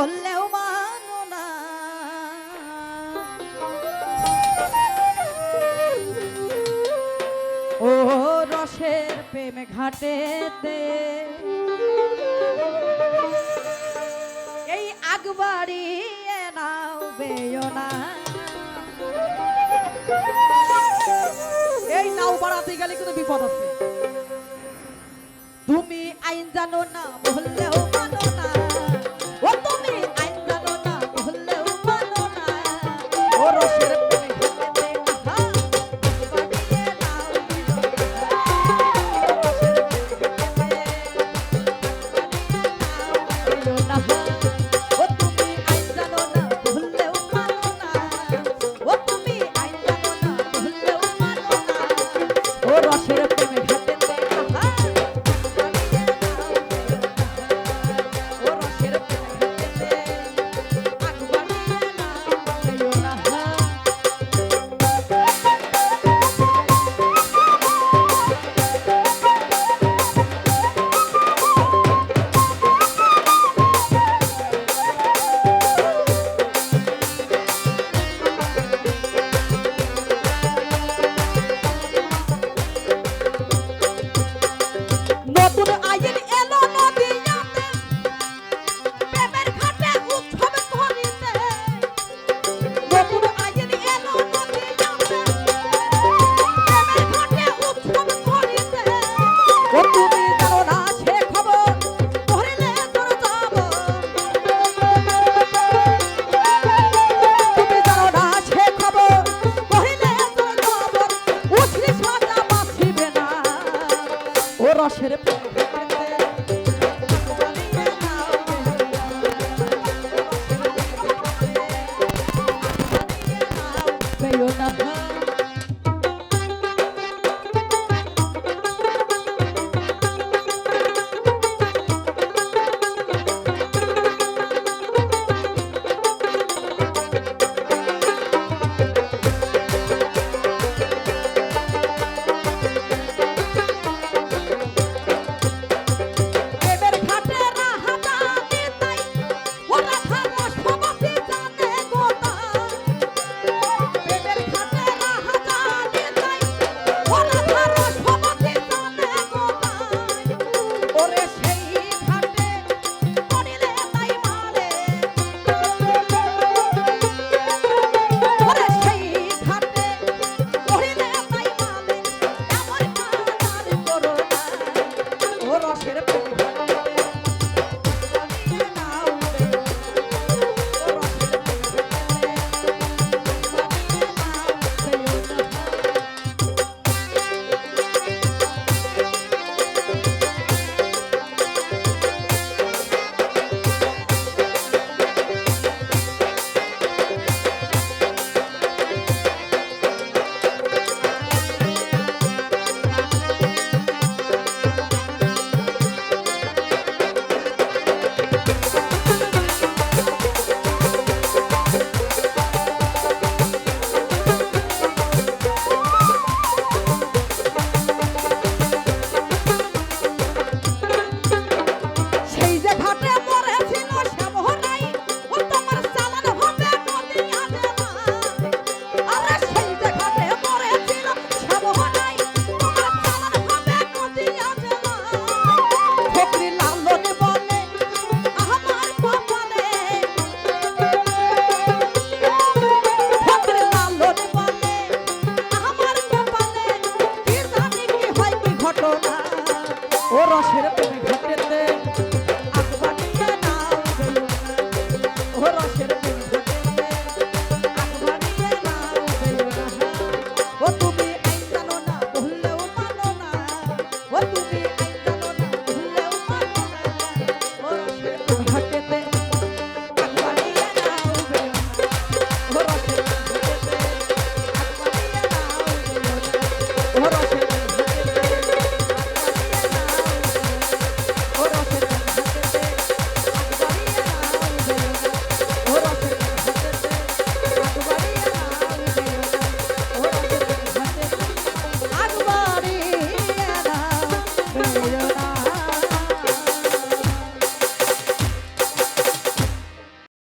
বললেও মানো না। ও রসের প্রেম ঘাটেতে, এই আগবাড়ি নাও বেয় না এই নাও বাড়াতে গেলে কিন্তু বিপদ আছে। তুমি আইন জানো না, বললেও রসের রসের